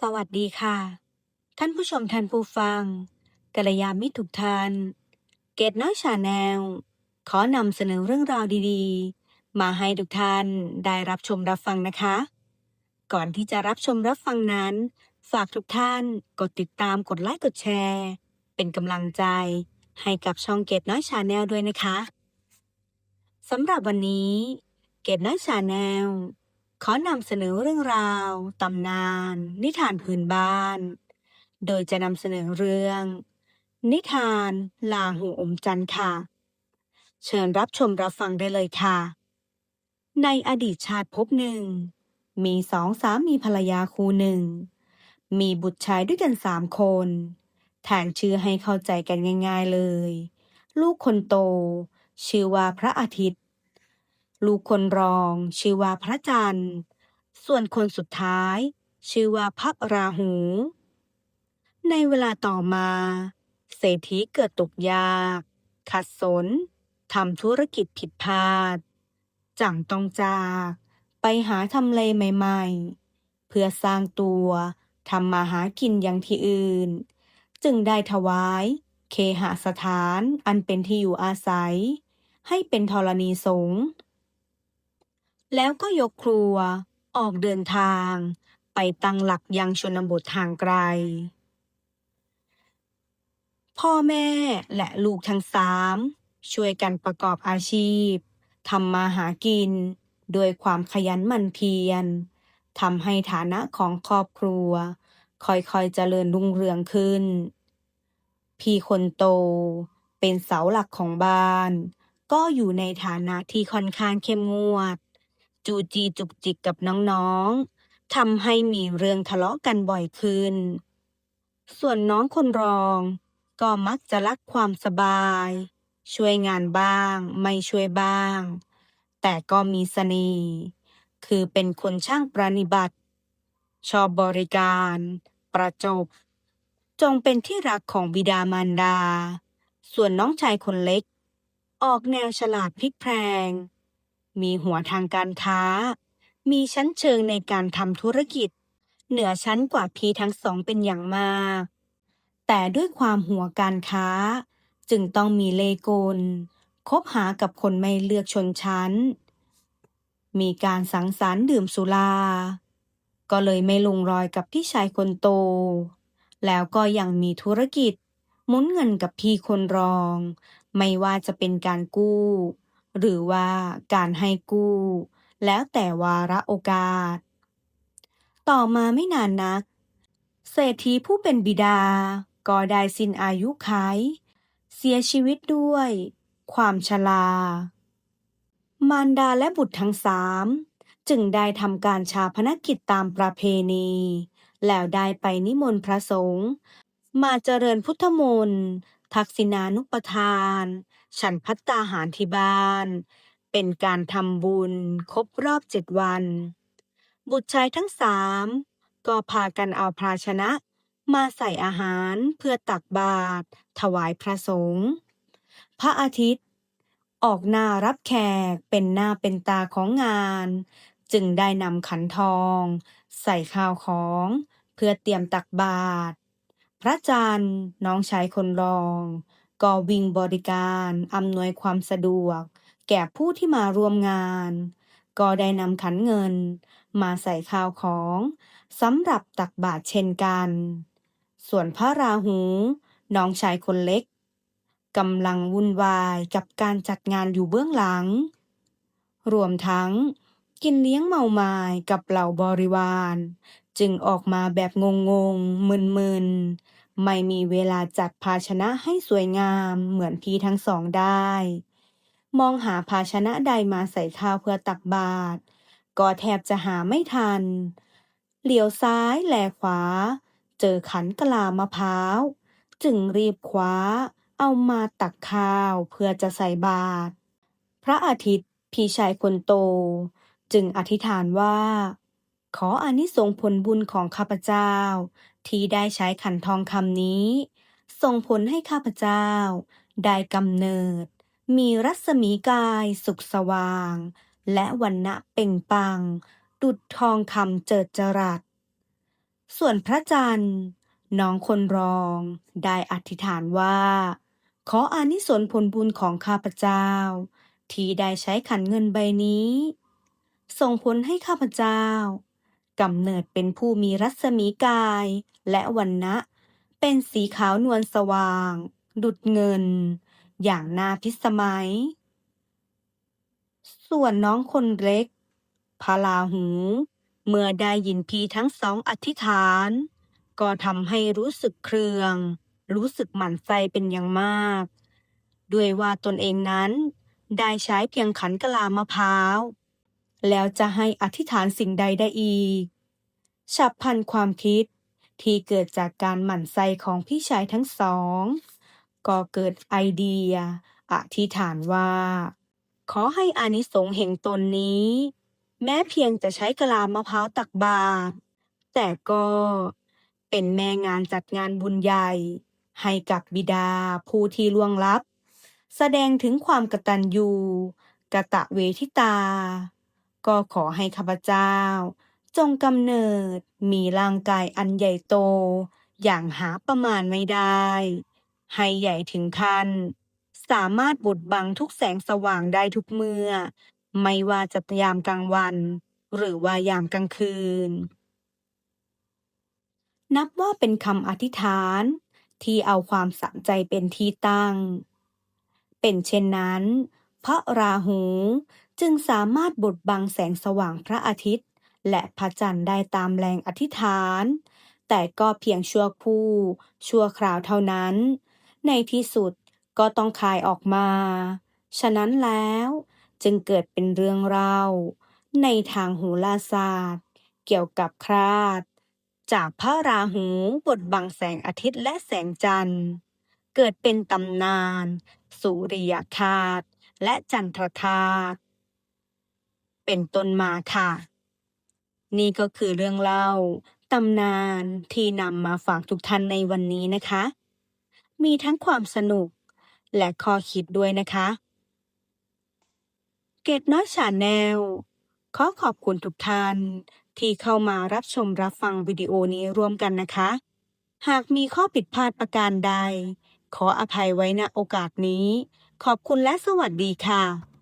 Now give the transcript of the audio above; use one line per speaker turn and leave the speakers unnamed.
สวัสดีค่ะ ท่านผู้ชมท่านผู้ฟังกัลยาณมิตรทุกท่าน เกตน้อยชาแนล ขอนำเสนอเรื่องราวดีๆ มาให้ทุกท่านได้รับชมรับฟังนะคะ ก่อนที่จะรับชมรับฟังนั้น ฝากทุกท่านกดติดตามกดไลค์กดแชร์ เป็นกำลังใจ ให้กับช่องเกตน้อยชาแนลด้วยนะคะสำหรับวันนี้ เกตน้อยชาแนล ขอนำเสนอเรื่องราว ตำนาน นิทานพื้นบ้าน โดยจะนำเสนอเรื่อง นิทานลาหูอมจันทร์ค่ะ เชิญรับชมรับฟังได้เลยค่ะ ในอดีตชาติภพหนึ่ง มีสองสามีภรรยาคู่หนึ่ง มีบุตรชายด้วยกันสามคนแทนชื่อให้เข้าใจกันง่าย ๆเลย ลูกคนโต ชื่อว่าพระอาทิตย์ ลูกคนรองชื่อว่าพระจันทร์ ส่วนคนสุดท้าย ชื่อว่าพระราหู ในเวลาต่อมาเศรษฐีเกิดตกยาก ขัดสนทำธุรกิจผิดพลาด จังต้องจากไปหาทำเลใหม่ ๆ เพื่อสร้างตัวทำมาหากินอย่างที่อื่น จึงได้ถวาย เคหสถานอันเป็นที่อยู่อาศัย ให้เป็นธรณีสงฆ์ แล้วก็ยกครัว ออกเดินทาง ไปตั้งหลักยังชนบททางไกล พ่อแม่และลูกทั้งสามช่วยกันประกอบอาชีพทำมาหากิน โดยความขยันหมั่นเพียรทำให้ฐานะของครอบครัว ค่อยๆเจริญรุ่งเรืองขึ้น พี่คนโตเป็นเสาหลักของบ้าน ก็อยู่ในฐานะที่ค่อนข้างเข้มงวด จูจีจุกจิกกับน้องๆทำให้มีเรื่องทะเลาะกันบ่อยขึ้น ส่วนน้องคนรอง ก็มักจะรักความสบาย ช่วยงานบ้าง ไม่ช่วยบ้าง แต่ก็มีเสน่ห์คือเป็นคนช่างประนิบัติ ชอบบริการ ประจบ จงเป็นที่รักของบิดามารดา ส่วนน้องชายคนเล็ก ออกแนวฉลาดพลิกแพลง มีหัวทางการค้า มีชั้นเชิงในการทำธุรกิจ เหนือชั้นกว่าพีทั้งสองเป็นอย่างมาก แต่ด้วยความหัวการค้า จึงต้องมีเลโกลคบหากับคนไม่เลือกชนชั้น มีการสังสรรค์ดื่มสุรา ก็เลยไม่ลงรอยกับพี่ชายคนโต แล้วก็ยังมีธุรกิจหมุนเงินกับพี่คนรอง ไม่ว่าจะเป็นการกู้ หรือว่าการให้กู้ แล้วแต่วาระโอกาส ต่อมาไม่นานนัก เศรษฐีผู้เป็นบิดา ก็ได้สิ้นอายุไขเสียชีวิตด้วย ความชรา มารดาและบุตรทั้งสามจึงได้ทำการชาพนกิจตามประเพณี แล้วได้ไปนิมนต์พระสงฆ์มาเจริญพุทธมนต์ ทักษิณานุปทาน ฉันพัตตาหารที่บ้าน เป็นการทำบุญครบรอบเจ็ดวัน บุตรชายทั้งสามก็พากันเอาภาชนะ มาใส่อาหารเพื่อตักบาตรถวายพระสงฆ์พระอาทิตย์ ออกหน้ารับแขกเป็นหน้าเป็นตาของงาน จึงได้นำขันทอง ใส่ข้าวของ เพื่อเตรียมตักบาตร พระจันทร์ น้องชายคนรอง ก็วิ่งบริการอำนวยความสะดวก แก่ผู้ที่มาร่วมงาน ก็ได้นำขันเงิน มาใส่ข้าวของสำหรับตักบาตรเช่นกัน ส่วนพระราหู น้องชายคนเล็กกำลังวุ่นวายกับการจัดงานอยู่เบื้องหลัง รวมทั้งกินเลี้ยงเมามายกับเหล่าบริวาร จึงออกมาแบบงงๆมึนๆ ไม่มีเวลาจัดภาชนะให้สวยงามเหมือนพี่ทั้งสองได้ มองหาภาชนะใดมาใส่ข้าวเพื่อตักบาตรก็แทบจะหาไม่ทัน เหลียวซ้ายแลขวา เจอขันกะลามะพร้าว จึงรีบคว้า เอามาตักข้าวเพื่อจะใส่บาตรพระอาทิตย์พี่ชายคนโต จึงอธิษฐานว่า ขออานิสงส์ผลบุญของข้าพเจ้า ที่ได้ใช้ขันทองคำนี้ ส่งผลให้ข้าพเจ้า ได้กำเนิด มีรัศมีกายสุขสว่าง และวันณะเป่งปัง ดุจทองคำเจิดจรัส ส่วนพระจันทร์น้องคนรองได้อธิษฐานว่า ขออานิสงส์ผลบุญของข้าพเจ้า ที่ได้ใช้ขันเงินใบนี้ ส่งผลให้ข้าพเจ้า กำเนิดเป็นผู้มีรัศมีกาย และวันนะเป็นสีขาวนวลสว่าง ดุจเงิน อย่างน่าพิสมัย ส่วนน้องคนเล็กพระราหู เมื่อได้ยินพีทั้งสองอธิษฐาน ก็ทำให้รู้สึกเครือง รู้สึกหมั่นไส้เป็นอย่างมาก ด้วยว่าตนเองนั้น ได้ใช้เพียงขันกะลามะพร้าว แล้วจะให้อธิษฐานสิ่งใดได้อีก ฉับพลันความคิดที่เกิดจากการหมั่นไส้ของพี่ชายทั้งสอง ก็เกิดไอเดีย อธิษฐานว่า ขอให้อานิสงส์แห่งตนนี้ แม้เพียงจะใช้กะลามะพร้าวตักบาตรแต่ก็เป็นแม่งานจัดงานบุญใหญ่ ให้กับบิดาผู้ที่ล่วงลับ แสดงถึงความกตัญญูกะตะเวทิตา ก็ขอให้ข้าพเจ้า จงกำเนิดมีร่างกายอันใหญ่โต อย่างหาประมาณไม่ได้ ให้ใหญ่ถึงขั้น สามารถบดบังทุกแสงสว่างได้ทุกเมื่อ ไม่ว่าจะยามกลางวัน หรือว่ายามกลางคืน นับว่าเป็นคำอธิษฐาน ที่เอาความสะใจเป็นที่ตั้ง เป็นเช่นนั้น พระราหู จึงสามารถบดบังแสงสว่างพระอาทิตย์ และพระจันทร์ได้ตามแรงอธิษฐาน แต่ก็เพียงชั่วครู่ชั่วคราวเท่านั้น ในที่สุดก็ต้องคายออกมา ฉะนั้นแล้วจึงเกิดเป็นเรื่องเล่า ในทางโหราศาสตร์ เกี่ยวกับคราด จากพระราหูบดบังแสงอาทิตย์และแสงจันทร์ เกิดเป็นตำนาน สุริยคราสและจันทรคราส เป็นต้นมาค่ะ นี่ก็คือเรื่องเล่าตำนานที่นำมาฝากทุกท่านในวันนี้นะคะ มีทั้งความสนุกและข้อคิดด้วยนะคะ เกตน้อยชาแนลขอขอบคุณทุกท่านที่เข้ามารับชมรับฟังวิดีโอนี้ร่วมกันนะคะ หากมีข้อผิดพลาดประการใด ขออภัยไว้ณโอกาสนี้ ขอบคุณและสวัสดีค่ะ